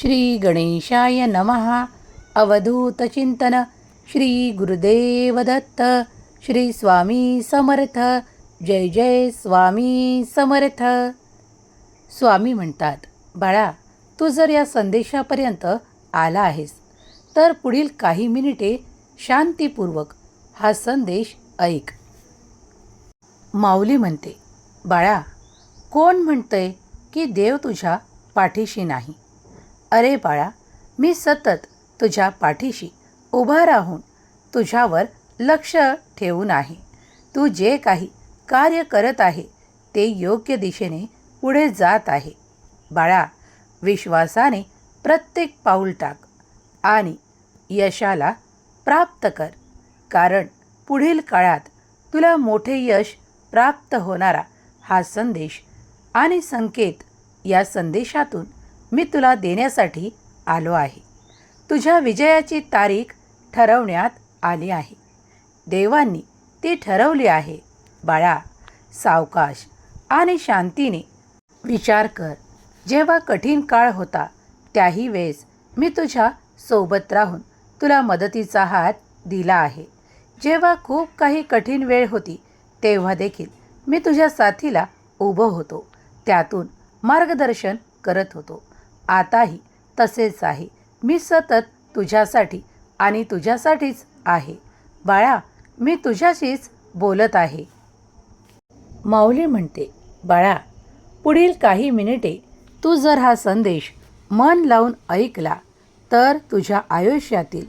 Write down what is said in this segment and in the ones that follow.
श्री गणेशाय नमः अवधूतचिंतन श्री गुरुदेव दत्त श्री स्वामी समर्थ। जय जय स्वामी समर्थ। स्वामी म्हणतात बाळा तू जर या संदेशापर्यंत आला आहेस तर पुढील काही मिनिटे शांतीपूर्वक हा संदेश ऐक. माऊली म्हणते बाळा कोण म्हणतंय की देव तुझ्या पाठीशी नाही? अरे बाळा मी सतत तुझ्या पाठीशी उभा राहून तुझ्यावर लक्ष ठेवून आहे तू जे काही कार्य करत आहे ते योग्य दिशेने पुढे जात आहे. बाळा विश्वासाने प्रत्येक पाऊल टाक आणि यशाला प्राप्त कर. कारण पुढील काळात तुला मोठे यश प्राप्त होणारा हा संदेश आणि संकेत या संदेशातून मी तुला देण्यासाठी आलो आहे. तुझ्या विजयाची तारीख ठरवण्यात आली आहे. देवांनी ती ठरवली आहे. बाळा सावकाश आणि शांतीने विचार कर. जेव्हा कठीण काळ होता त्याही वेळेस मी तुझ्या सोबत राहून तुला मदतीचा हात दिला आहे. जेव्हा खूप काही कठीण वेळ होती तेव्हा देखील मी तुझ्या साथीला उभं होतो. त्यातून मार्गदर्शन करत होतो. आताही तसेच आहे. मी सतत तुझ्यासाठी आणि तुझ्यासाठीच आहे. बाळा मी तुझ्याशीच बोलत आहे. माऊली म्हणते बाळा पुढील काही मिनिटे तू जर हा संदेश मन लावून ऐकला तर तुझ्या आयुष्यातील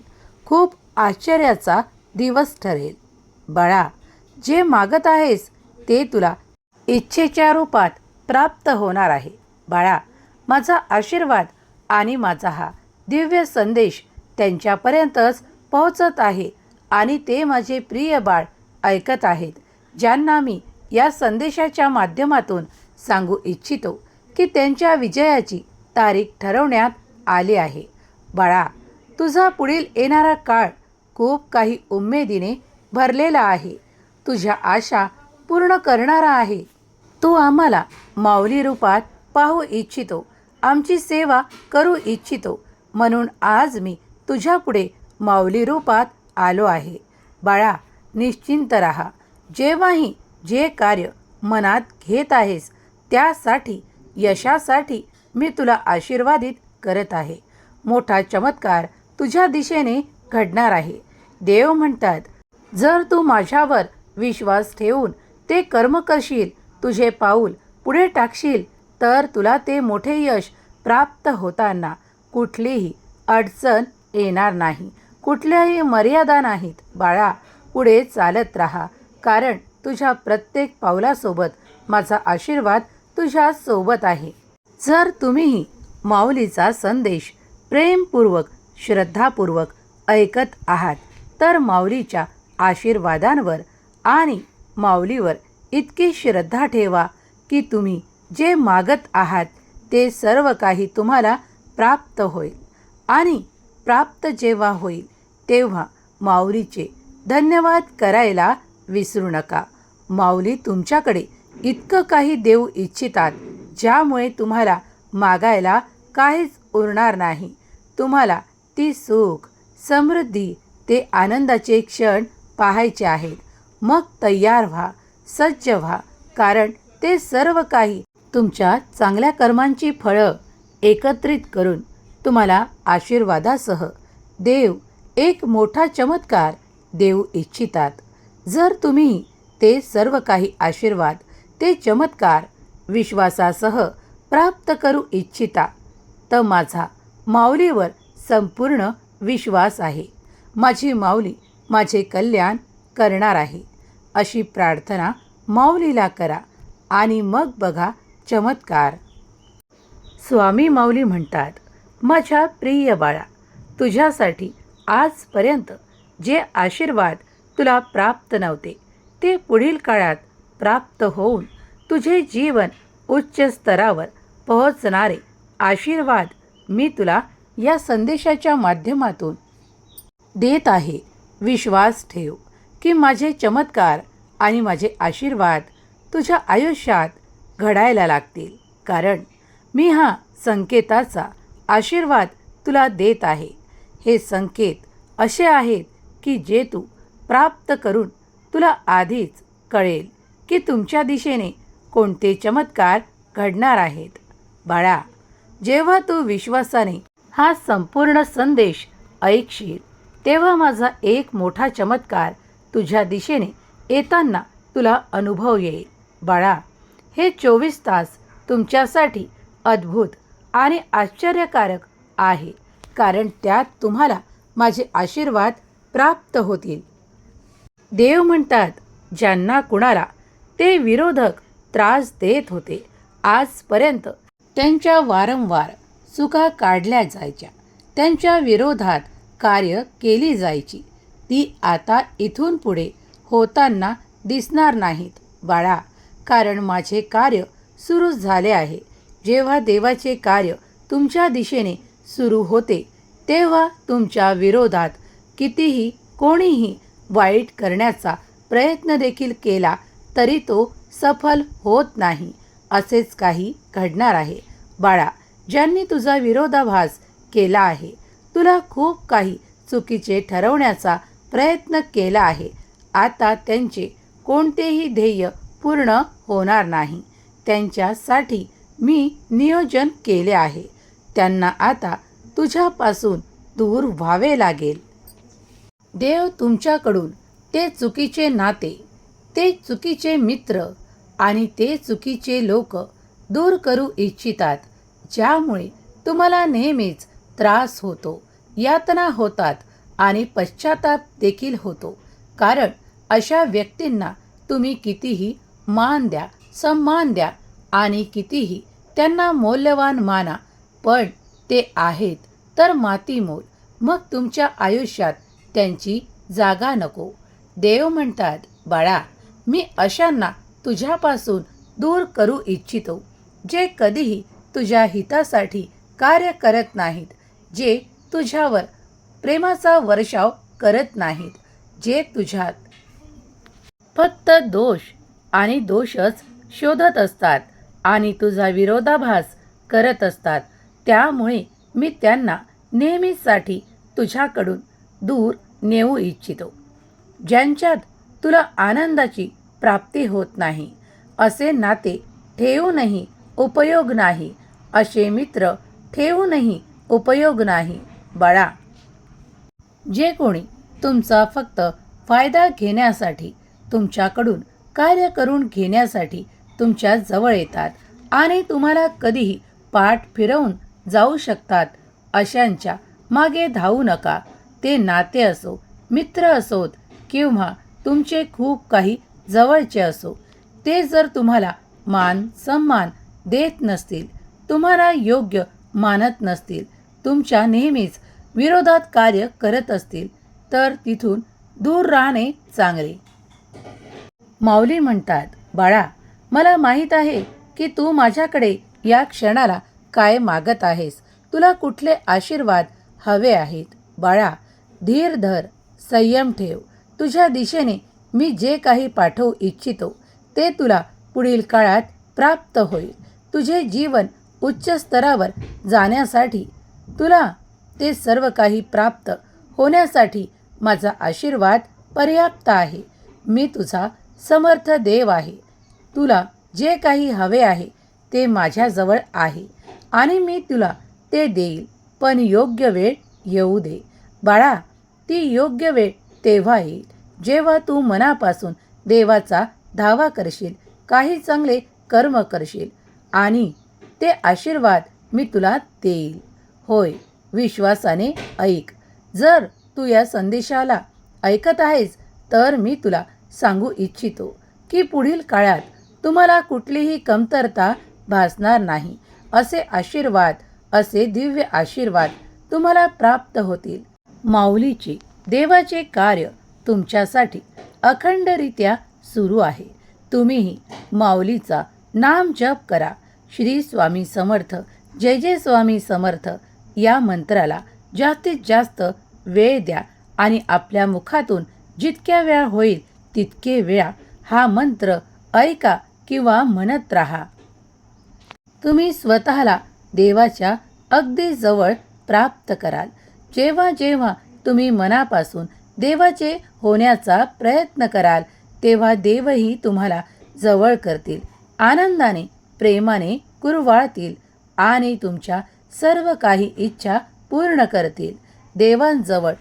खूप आश्चर्याचा दिवस ठरेल. बाळा जे मागत आहेस ते तुला इच्छेच्या रूपात प्राप्त होणार आहे. बाळा माझा आशीर्वाद आणि माझा हा दिव्य संदेश त्यांच्यापर्यंतच पोहोचत आहे आणि ते माझे प्रिय बाळ ऐकत आहेत ज्यांना मी या संदेशाच्या माध्यमातून सांगू इच्छितो की त्यांच्या विजयाची तारीख ठरवण्यात आली आहे. बाळा तुझा पुढील येणारा काळ खूप काही उमेदीने भरलेला आहे. तुझ्या आशा पूर्ण करणारा आहे. तू आम्हाला माऊली रूपात पाहू इच्छितो. आमची सेवा करू इच्छितो. म्हणून आज मी तुझ्यापुढे माऊली रूपात आलो आहे. बाळा निश्चिंत राहा. जेव्हाही जे कार्य मनात घेत आहेस त्यासाठी यशासाठी मी तुला आशीर्वादित करत आहे. मोठा चमत्कार तुझ्या दिशेने घडणार आहे. देव म्हणतात जर तू माझ्यावर विश्वास ठेवून ते कर्म करशील तुझे पाऊल पुढे टाकशील तर तुला ते मोठे यश प्राप्त होताना कुठलीही अडचण येणार नाही. कुठल्याही मर्यादा नाहीत. बाळा पुढे चालत राहा. कारण तुझ्या प्रत्येक पावलासोबत माझा आशीर्वाद तुझ्या सोबत आहे. जर तुम्हीही माऊलीचा संदेश प्रेमपूर्वक श्रद्धापूर्वक ऐकत आहात तर माऊलीच्या आशीर्वादांवर आणि माऊलीवर इतकी श्रद्धा ठेवा की तुम्ही जे मागत आहात ते सर्व काही तुम्हाला प्राप्त होईल. आणि प्राप्त जेव्हा होईल तेव्हा माऊलीचे धन्यवाद करायला विसरू नका. माऊली तुमच्याकडे इतकं काही देऊ इच्छितात ज्यामुळे तुम्हाला मागायला काहीच उरणार नाही. तुम्हाला ती सुख समृद्धी ते आनंदाचे क्षण पाहायचे आहेत. मग तयार व्हा सज्ज व्हा कारण ते सर्व काही तुमच्या चांगल्या कर्मांची फळं एकत्रित करून तुम्हाला आशीर्वादासह देव एक मोठा चमत्कार देऊ इच्छितात. जर तुम्ही ते सर्व काही आशीर्वाद ते चमत्कार विश्वासासह प्राप्त करू इच्छिता तर माझा माऊलीवर संपूर्ण विश्वास आहे. माझी माऊली माझे कल्याण करणार आहे. अशी प्रार्थना माऊलीला करा आणि मग बघा चमत्कार. स्वामी माऊली म्हणतात माझ्या प्रिय बाळा तुझ्यासाठी आजपर्यंत जे आशीर्वाद तुला प्राप्त नव्हते ते पुढील काळात प्राप्त होऊन तुझे जीवन उच्च स्तरावर पोहोचणारे आशीर्वाद मी तुला या संदेशाच्या माध्यमातून देत आहे. विश्वास ठेव की माझे चमत्कार आणि माझे आशीर्वाद तुझ्या आयुष्यात घडायला लागतील. कारण मी हा संकेताचा आशीर्वाद तुला देत आहे. हे संकेत असे आहेत की जे तू प्राप्त करून तुला आधीच कळेल की तुमच्या दिशेने कोणते चमत्कार घडणार आहेत. बाळा जेव्हा तू विश्वासाने हा संपूर्ण संदेश ऐकशील तेव्हा माझा एक मोठा चमत्कार तुझ्या दिशेने येताना तुला अनुभव येईल. बाळा हे चोवीस तास तुमच्यासाठी अद्भुत आणि आश्चर्यकारक आहे. कारण त्यात तुम्हाला माझे आशीर्वाद प्राप्त होतील. देव म्हणतात ज्यांना कुणाला ते विरोधक त्रास देत होते आजपर्यंत त्यांच्या वारंवार चुका काढल्या जायच्या. त्यांच्या विरोधात कार्य केली जायची. ती आता इथून पुढे होताना दिसणार नाहीत. बाळा कारण माझे कार्य सुरू झाले आहे. जेव्हा देवाचे कार्य तुमच्या दिशेने सुरू होते तेव्हा तुमच्या विरोधात कितीही कोणीही वाईट करण्याचा प्रयत्न देखील केला तरी तो सफल होत नाही असेच काही घडणार आहे. बाळा ज्यांनी तुझा विरोधाभास केला आहे तुला खूप काही चुकीचे ठरवण्याचा प्रयत्न केला आहे. आता त्यांचे कोणतेही ध्येय पूर्ण होणार नाही. त्यांच्यासाठी मी नियोजन केले आहे. त्यांना आता तुझ्यापासून दूर व्हावे लागेल. देव तुमच्याकडून ते चुकीचे नाते ते चुकीचे मित्र आणि ते चुकीचे लोक दूर करू इच्छितात ज्यामुळे तुम्हाला नेहमीच त्रास होतो यातना होतात आणि पश्चाताप देखील होतो. कारण अशा व्यक्तींना तुम्ही कितीही मान द्या सम्मान द्या आणि कितीही त्यांना मौल्यवान माना पण ते आहेत तर मातीमोल. मग तुमच्या आयुष्यात त्यांची जागा नको. देव म्हणतात बाळा मी अशांना तुझ्यापासून दूर करू इच्छितो जे कधीही तुझ्या हितासाठी कार्य करत नाहीत जे तुझ्यावर प्रेमाचा वर्षाव करत नाहीत जे तुझ्यात फक्त दोष आणि दोषच शोधत असतात आणि तुझा विरोधाभास करत असतात. त्यामुळे मी त्यांना नेहमीसाठी तुझ्याकडून दूर नेऊ इच्छितो. ज्यांच्यात तुला आनंदाची प्राप्ती होत नाही असे नाते ठेवूनही उपयोग नाही असे मित्र ठेवूनही उपयोग नाही बाळा. जे कोणी तुमचा फक्त फायदा घेण्यासाठी तुमच्याकडून कार्य करून घेण्यासाठी तुमच्या जवळ येतात आणि तुम्हाला कधीही पाठ फिरवून जाऊ शकतात. अशांच्या मागे धावू नका. ते नाते असो मित्र असोत किंवा तुमचे खूप काही जवळचे असो. ते जर तुम्हाला मान सन्मान देत नसतील तुम्हाला योग्य मानत नसतील तुमच्या नेहमीच विरोधात कार्य करत असतील तर तिथून दूर राहणे चांगले. माऊली म्हणतात बाळा मला माहीत आहे की तू माझ्याकडे या क्षणाला काय मागत आहेस. तुला कुठले आशीर्वाद हवे आहेत? बाळा धीर धर संयम ठेव. तुझ्या दिशेने मी जे काही पाठवू इच्छितो ते तुला पुढील काळात प्राप्त होईल. तुझे जीवन उच्च स्तरावर जाण्यासाठी तुला ते सर्व काही प्राप्त होण्यासाठी माझा आशीर्वाद पर्याप्त आहे. मी तुझा समर्थ देव आहे. तुला जे काही हवे आहे ते माझ्याजवळ आहे आणि मी तुला ते देईल. पण योग्य वेळ येऊ दे. बाळा ती योग्य वेळ तेव्हा येईल. जेव्हा तू मनापासून देवाचा धावा करशील काही चांगले कर्म करशील आणि ते आशीर्वाद मी तुला देईल. होय विश्वासाने ऐक. जर तू या संदेशाला ऐकत आहेस तर मी तुला सांगू इच्छितो की पुढील काळात तुम्हाला कुठलीही कमतरता भासणार नाही. असे आशीर्वाद असे दिव्य आशीर्वाद तुम्हाला प्राप्त होतील. माऊलीची देवाचे कार्य तुमच्यासाठी अखंडरित्या सुरू आहे. तुम्हीही माऊलीचा नाम जप करा. श्री स्वामी समर्थ जय जय स्वामी समर्थ या मंत्राला जास्तीत जास्त वेळ द्या आणि आपल्या मुखातून जितक्या वेळा होईल तितके वेळा हा मंत्र ऐका किंवा म्हणत राहा. तुम्ही स्वतःला देवाच्या अगदी जवळ प्राप्त कराल. जेव्हा जेव्हा तुम्ही मनापासून देवाचे होण्याचा प्रयत्न कराल तेव्हा देवही तुम्हाला जवळ करतील आनंदाने प्रेमाने कुरवाळतील आणि तुमच्या सर्व काही इच्छा पूर्ण करतील. देवांजवळ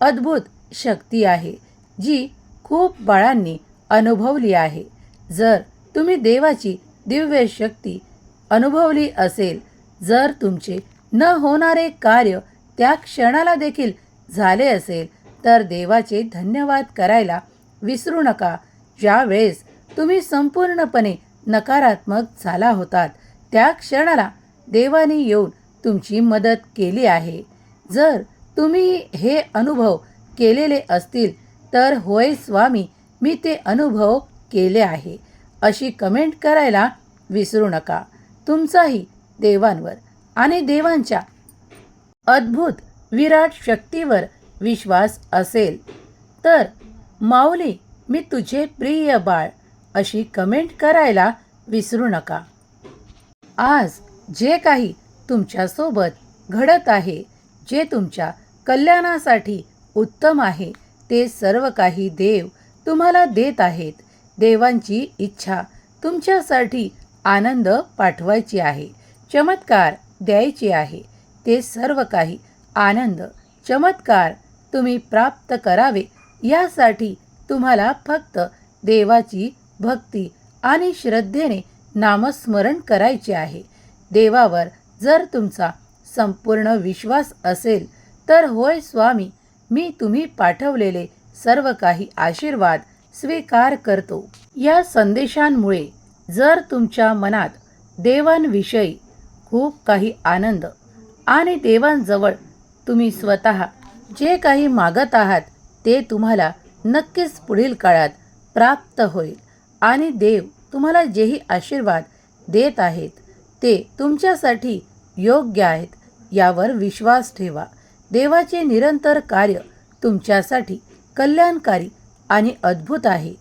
अद्भुत शक्ती आहे जी खूप बाळांनी अनुभवली आहे. जर तुम्ही देवाची दिव्य शक्ती अनुभवली असेल जर तुमचे न होणारे कार्य त्या क्षणाला देखील झाले असेल तर देवाचे धन्यवाद करायला विसरू नका. ज्यावेळेस तुम्ही संपूर्णपणे नकारात्मक झाला होतात त्या क्षणाला देवाने येऊन तुमची मदत केली आहे. जर तुम्ही हे अनुभव केलेले असतील तर होय स्वामी मी ते अनुभव केले आहे. अशी कमेंट करायला विसरू नका. तुमचाही देवांवर आणि देवांच्या अद्भुत विराट शक्तीवर विश्वास असेल. तर माऊली मी तुझे प्रिय बाळ अशी कमेंट करायला विसरू नका. आज जे काही तुमच्यासोबत घडत आहे जे तुमच्या कल्याणासाठी उत्तम आहे ते सर्व काही देव तुम्हाला देत आहेत. देवांची इच्छा तुमच्यासाठी आनंद पाठवायची आहे. चमत्कार द्यायचे आहे. ते सर्व काही आनंद चमत्कार तुम्ही प्राप्त करावे. यासाठी तुम्हाला फक्त देवाची भक्ती आणि श्रद्धेने नामस्मरण करायचे आहे. देवावर जर तुमचा संपूर्ण विश्वास असेल तर होय स्वामी मी तुम्ही पाठवलेले सर्व काही आशीर्वाद स्वीकार करतो. या संदेशांमुळे जर तुमच्या मनात देवांविषयी खूप काही आनंद आणि देवांजवळ तुम्ही स्वतः जे काही मागत आहात ते तुम्हाला नक्कीच पुढील काळात प्राप्त होईल आणि देव तुम्हाला जेही आशीर्वाद देत आहेत ते तुमच्यासाठी योग्य आहेत यावर विश्वास ठेवा. देवाचे निरंतर कार्य तुमच्यासाठी कल्याणकारी आणि अद्भुत आहे.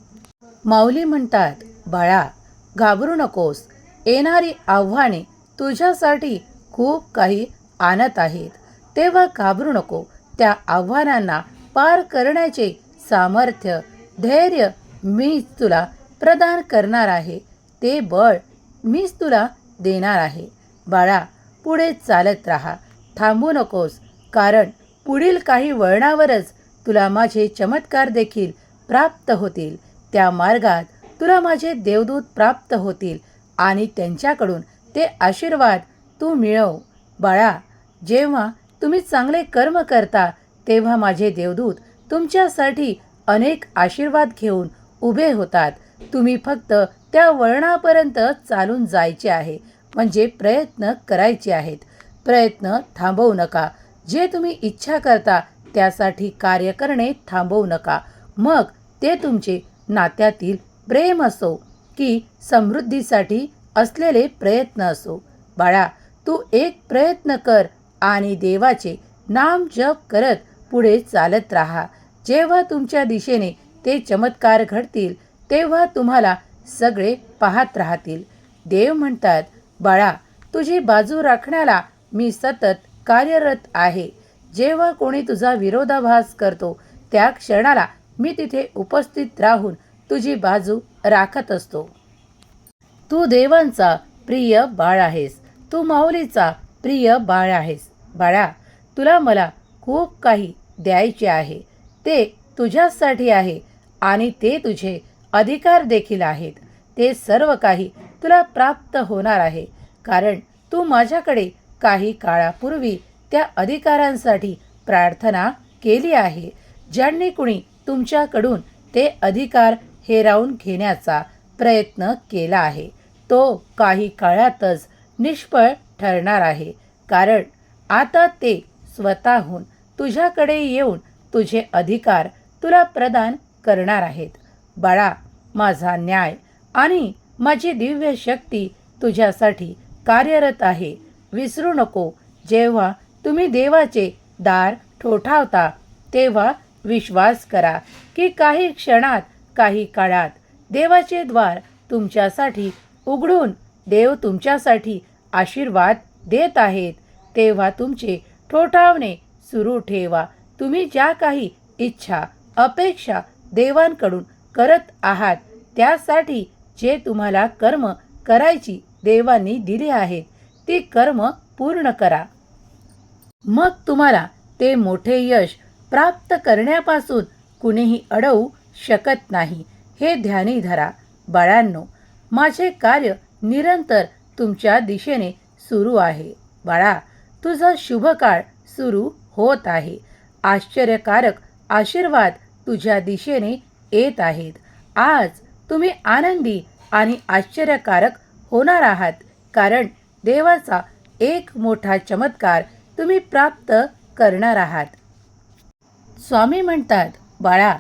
माऊली म्हणतात बाळा घाबरू नकोस. येणारी आव्हाने तुझ्यासाठी खूप काही आणत आहेत. तेव्हा घाबरू नको. त्या आव्हानांना पार करण्याचे सामर्थ्य धैर्य मीच तुला प्रदान करणार आहे. ते बळ मीच तुला देणार आहे. बाळा पुढे चालत राहा. थांबू नकोस. कारण पुढील काही वळणावरच तुला माझे चमत्कार देखील प्राप्त होतील. त्या मार्गात तुला माझे देवदूत प्राप्त होतील आणि त्यांच्याकडून ते आशीर्वाद तू मिळव. बाळा जेव्हा तुम्ही चांगले कर्म करता तेव्हा माझे देवदूत तुमच्यासाठी अनेक आशीर्वाद घेऊन उभे होतात. तुम्ही फक्त त्या वळणापर्यंत चालून जायचे आहे म्हणजे प्रयत्न करायचे आहेत. प्रयत्न थांबवू नका. जे तुम्ही इच्छा करता त्यासाठी कार्य करणे थांबवू नका. मग ते तुमचे नात्यातील प्रेम असो की समृद्धीसाठी असलेले प्रयत्न असो. बाळा तू एक प्रयत्न कर आणि देवाचे नाम जप करत पुढे चालत राहा. जेव्हा तुमच्या दिशेने ते चमत्कार घडतील तेव्हा तुम्हाला सगळे पाहत राहतील. देव म्हणतात बाळा तुझी बाजू राखण्याला मी सतत कार्यरत आहे. जेव्हा कोणी तुझा विरोधाभास करतो त्या क्षणाला मी तिथे उपस्थित राहून तुझी बाजू राखत असतो. तू देवांचा प्रिय बाळ आहेस. तू माऊलीचा प्रिय बाळ आहेस. बाळा तुला मला खूप काही द्यायचे आहे. ते तुझ्यासाठी आहे आणि ते तुझे अधिकार देखील आहेत. ते सर्व काही तुला प्राप्त होणार आहे. कारण तू माझ्याकडे काही काळापूर्वी त्या अधिकारांसाठी प्रार्थना केली आहे. ज्यांनी कुणी तुमच्याकडून ते अधिकार हेरावून घेण्याचा प्रयत्न केला आहे तो काही काळातच निष्फळ ठरणार आहे. कारण आता ते स्वतःहून तुझ्याकडे येऊन तुझे अधिकार तुला प्रदान करणार आहेत. बाळा माझा न्याय आणि माझी दिव्य शक्ती तुझ्यासाठी कार्यरत आहे. विसरू नको. जेव्हा तुम्ही देवाचे दार ठोठावता तेव्हा विश्वास करा की काही क्षणात काही काळात देवाचे द्वार तुमच्यासाठी उघडून देव तुमच्यासाठी आशीर्वाद देत आहेत. तेव्हा तुमचे ठोठावणे सुरू ठेवा. तुम्ही ज्या काही इच्छा अपेक्षा देवांकडून करत आहात त्यासाठी जे तुम्हाला कर्म करायची देवांनी दिले आहेत ते कर्म पूर्ण करा. मग तुम्हाला ते मोठे यश प्राप्त करण्यापासून कुणीही अडवू शकत नाही. हे ध्यानी धरा. बाळांनो माझे कार्य निरंतर तुमच्या दिशेने सुरू आहे. बाळा तुझा शुभ काळ सुरू होत आहे. आश्चर्यकारक आशीर्वाद तुझ्या दिशेने येत आहेत. आज तुम्ही आनंदी आणि आश्चर्यकारक होणार आहात. कारण देवाचा एक मोठा चमत्कार तुम्ही प्राप्त करणार आहात. स्वामी म्हणतात बाळा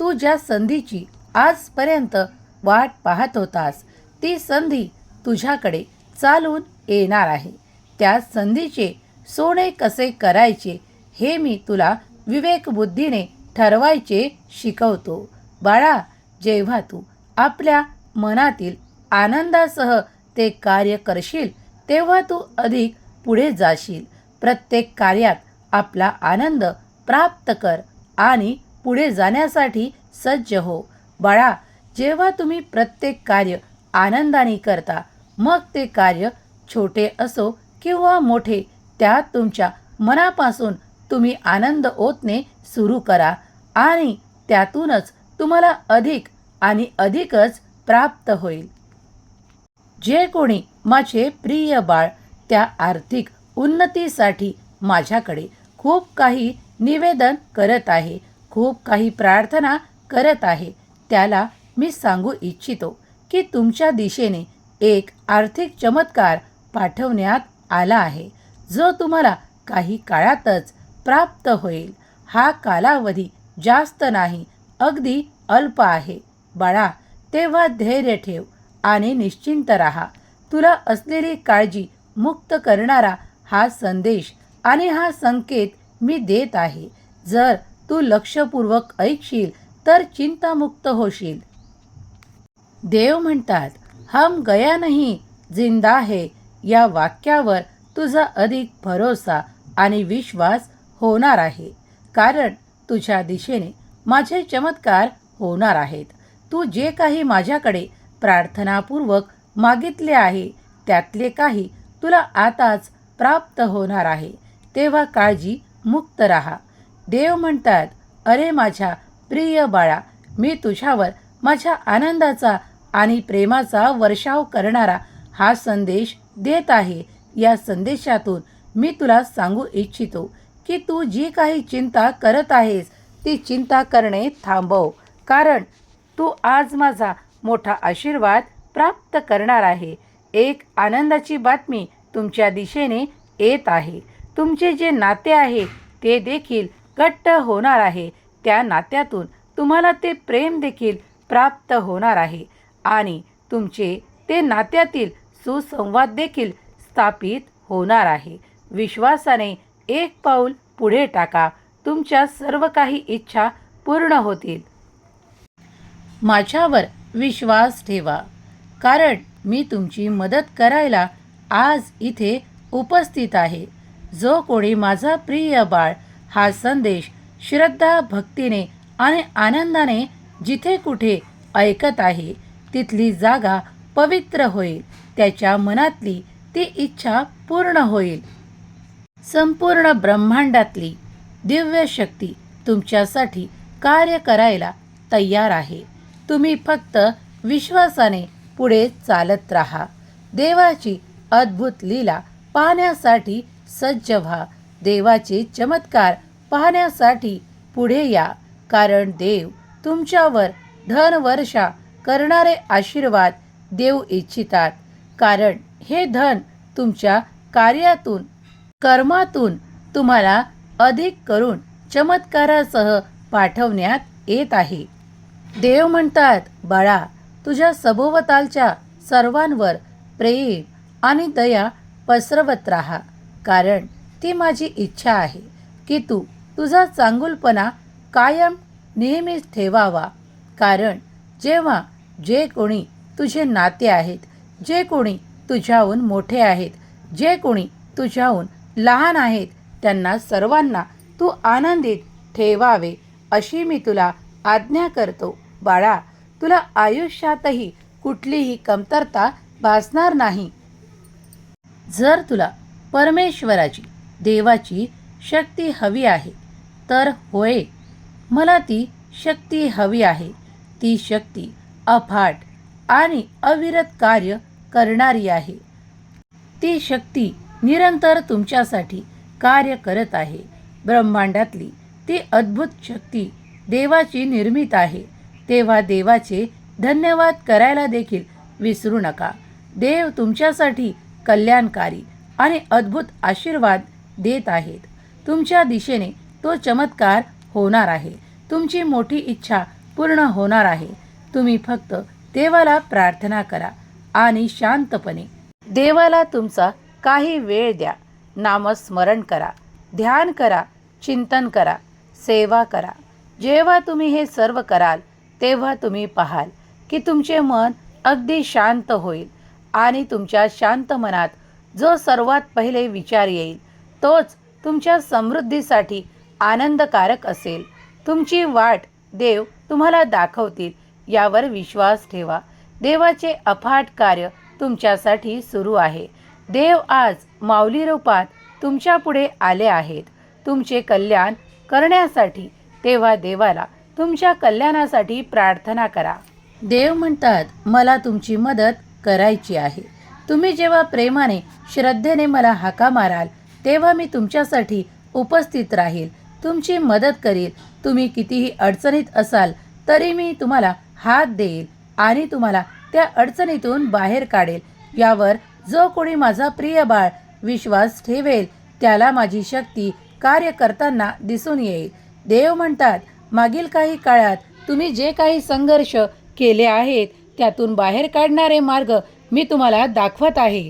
तू ज्या संधीची आजपर्यंत वाट पाहत होतास ती संधी तुझ्याकडे चालून येणार आहे. त्या संधीचे सोने कसे करायचे हे मी तुला विवेकबुद्धीने ठरवायचे शिकवतो. बाळा जेव्हा तू आपल्या मनातील आनंदासह ते कार्य करशील तेव्हा तू अधिक पुढे जाशील. प्रत्येक कार्यात आपला आनंद प्राप्त कर आणि पुढे जाण्यासाठी सज्ज हो. बाळा जेव्हा तुम्ही प्रत्येक कार्य आनंदाने करता मग ते कार्य छोटे असो किंवा मोठे त्यात तुमच्या मनापासून तुम्ही आनंद ओतणे सुरू करा आणि त्यातूनच तुम्हाला अधिक आणि अधिकच प्राप्त होईल. जे कोणी माझे प्रिय बाळ त्या आर्थिक उन्नतीसाठी माझ्याकडे खूप काही निवेदन करत आहे खूप काही प्रार्थना करत आहे. त्याला मी सांगू इच्छितो की तुमच्या दिशेने एक आर्थिक चमत्कार पाठवण्यात आला आहे. जो तुम्हाला काही काळातच प्राप्त होईल. हा कालावधी जास्त नाही अगदी अल्प आहे. बाळा तेव्हा धैर्य ठेव आणि निश्चिंत राहा. तुला असलेली काळजी मुक्त करणारा हा संदेश आणि हा संकेत मी देत आहे. जर तू लक्षपूर्वक ऐकशील तर चिंतामुक्त होशील. देव म्हणतात हम गया नाही जिंदा है. या वाक्यावर तुझा अधिक भरोसा आणि विश्वास होणार आहे. कारण तुझ्या दिशेने माझे चमत्कार होणार आहेत. तू जे काही माझ्याकडे प्रार्थनापूर्वक मागितले आहे त्यातले काही तुला आताच प्राप्त होणार आहे. तेव्हा काळजी मुक्त राहा. देव म्हणतात अरे माझ्या प्रिय बाळा मी तुझ्यावर माझ्या आनंदाचा आणि प्रेमाचा वर्षाव करणारा हा संदेश देत आहे. या संदेशातून मी तुला सांगू इच्छितो की तू जी काही चिंता करत आहेस ती चिंता करणे थांबव. कारण तू आज माझा मोठा आशीर्वाद प्राप्त करणार आहे. एक आनंदाची बातमी तुमच्या दिशेने येत आहे. तुमचे जे नाते आहे ते देखील घट्ट होणार आहे. त्या नात्यातून तुम्हाला ते प्रेम देखील प्राप्त होणार आहे. आणि तुमचे ते नात्यातील सुसंवाद देखील स्थापित होणार आहे. विश्वासाने एक पाऊल पुढे टाका. तुमच्या सर्व काही इच्छा पूर्ण होतील. माझ्यावर विश्वास ठेवा. कारण मी तुमची मदत करायला आज इथे उपस्थित आहे. जो कोणी माझा प्रिय बाळ हा संदेश श्रद्धा भक्तीने आणि आनंदाने जिथे कुठे ऐकत आहे तिथली जागा पवित्र होईल. त्याच्या मनातली ती इच्छा पूर्ण होईल. संपूर्ण ब्रह्मांडातली दिव्य शक्ती तुमच्यासाठी कार्य करायला तयार आहे. तुम्ही फक्त विश्वासाने पुढे चालत राहा. देवाची अद्भुत लीला पाहण्यासाठी सज्ज व्हा. देवाचे चमत्कार पाहण्यासाठी पुढे या कारण देव तुमच्यावर धनवर्षा करणारे आशीर्वाद देऊ इच्छितात. कारण हे धन तुमच्या कार्यातून कर्मातून तुम्हाला अधिक करून चमत्कारासह पाठवण्यात येत आहे. देव म्हणतात बाळा तुझ्या सभोवतालच्या सर्वांवर प्रेम आणि दया पसरवत राहा. कारण ती माझी इच्छा आहे की तू तुझा चांगुलपणा कायम नेहमीच ठेवावा. कारण जेव्हा जे कोणी तुझे नाते आहेत जे कोणी तुझ्याहून मोठे आहेत जे कोणी तुझ्याहून लहान आहेत त्यांना सर्वांना तू आनंदित ठेवावे अशी मी तुला आज्ञा करतो. बाळा तुला आयुष्यातही कुठलीही कमतरता भासणार नाही. जर तुला परमेश्वराची देवाची शक्ती हवी आहे तर होय मला ती शक्ती हवी आहे. ती शक्ती अफाट आणि अविरत कार्य करणारी आहे. ती शक्ती निरंतर तुमच्यासाठी कार्य करत आहे. ब्रह्मांडातली ती अद्भुत शक्ती देवाची निर्मित आहे. तेव्हा देवाचे धन्यवाद करायला देखील विसरू नका. देव तुमच्यासाठी कल्याणकारी आणि अद्भुत आशीर्वाद देत आहेत. तुमच्या दिशेने तो चमत्कार होणार आहे. तुमची मोठी इच्छा पूर्ण होणार आहे. तुम्ही फक्त देवाला प्रार्थना करा आणि शांतपणे देवाला तुमचा काही वेळ द्या. नामस्मरण करा ध्यान करा चिंतन करा सेवा करा. जेव्हा तुम्ही हे सर्व कराल तेव्हा तुम्ही पाहाल की तुमचे मन अगदी शांत होईल आणि तुमच्या शांत मनात जो सर्वात पहिले विचार येईल तोच तुमच्या समृद्धीसाठी आनंदकारक असेल. तुमची वाट देव तुम्हाला दाखवतील यावर विश्वास ठेवा. देवाचे अफाट कार्य तुमच्यासाठी सुरू आहे. देव आज माऊली रूपात तुमच्यापुढे आले आहेत. तुमचे कल्याण करण्यासाठी तेव्हा देवाला तुमच्या कल्याणासाठी प्रार्थना करा. देव म्हणतात मला तुमची मदत करायची आहे. तुम्ही जेव्हा प्रेमाने श्रद्धेने मला हाका माराल तेव्हा मी तुमच्यासाठी उपस्थित राहील. तुमची मदत करील. तुम्ही कितीही अडचणीत असाल तरी मी तुम्हाला हात देईल आणि तुम्हाला त्या अडचणीतून बाहेर काढेल. यावर जो कोणी माझा प्रिय बाळ विश्वास ठेवेल त्याला माझी शक्ती कार्य करताना दिसून येईल. देव म्हणतात मागील काही काळात तुम्ही जे काही संघर्ष केले आहेत त्यातून बाहेर काढणारे मार्ग मी तुम्हाला दाखवत आहे.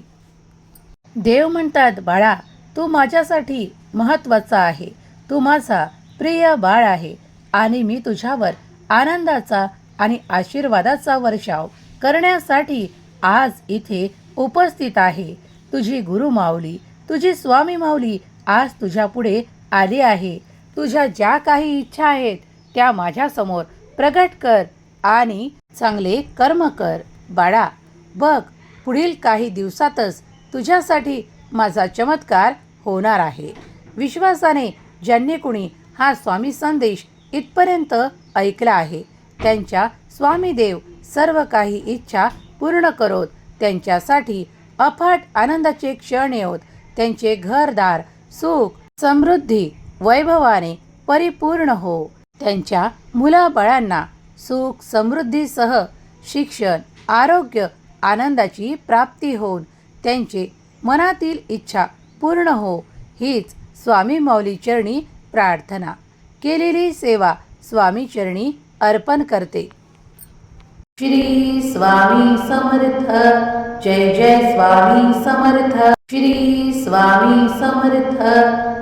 देव म्हणतात बाळा तू माझ्यासाठी महत्त्वाचा आहे. तू माझा प्रिय बाळ आहे आणि मी तुझ्यावर आनंदाचा आणि आशीर्वादाचा वर्षाव करण्यासाठी आज इथे उपस्थित आहे. तुझी गुरु माऊली तुझी स्वामी माऊली आज तुझ्यापुढे आली आहे. तुझ्या ज्या काही इच्छा आहेत त्या माझ्यासमोर प्रगट कर आणि चांगले कर्म कर. बाळा बघ पुढील काही दिवसातच तुझ्यासाठी माझा चमत्कार होणार आहे. विश्वासाने ज्यांनी कुणी हा स्वामी संदेश इथपर्यंत ऐकला आहे त्यांच्या स्वामीदेव सर्व काही इच्छा पूर्ण करोत. त्यांच्यासाठी अफाट आनंदाचे क्षण येवत त्यांचे घरदार सुख समृद्धी वैभवाने परिपूर्ण हो. त्यांच्या मुलाबाळांना सुख समृद्धीसह शिक्षण आरोग्य आनंदाची प्राप्ती होऊन त्यांचे मनातील इच्छा पूर्ण हो हीच स्वामी माऊली चरणी प्रार्थना. केलेली सेवा स्वामी चरणी अर्पण करते. श्री स्वामी समर्थ जय जय स्वामी समर्थ. श्री स्वामी समर्थ